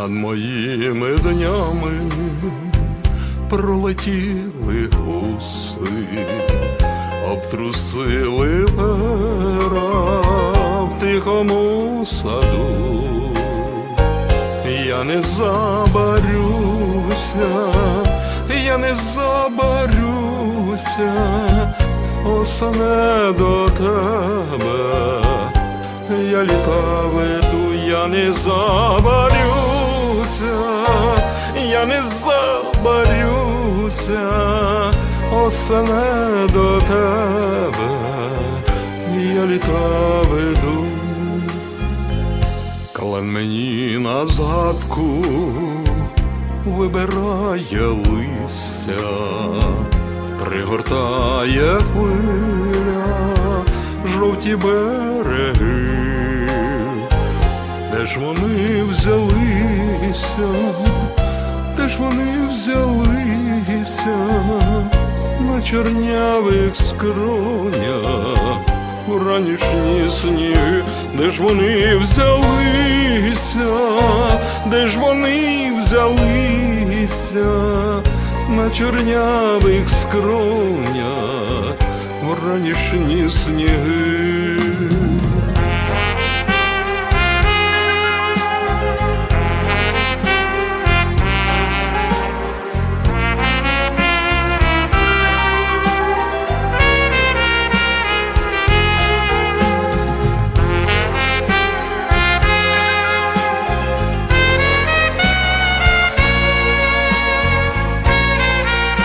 над моїми днями пролетіли гуси, обтрусили пера в тихому саду. Я не забарюся, я не забарюся, осане до тебе. Я літа веду, я не забарюся, осане до тебе, я літа веду. Клен мені на згадку вибирає листя, пригортає хвиля жовті береги, де ж вони взялися, де ж вони взялися на чорнявих скронях. В ранішні сніги, де ж вони взялися, де ж вони взялися на чорнявих скронях? В ранішні сніги.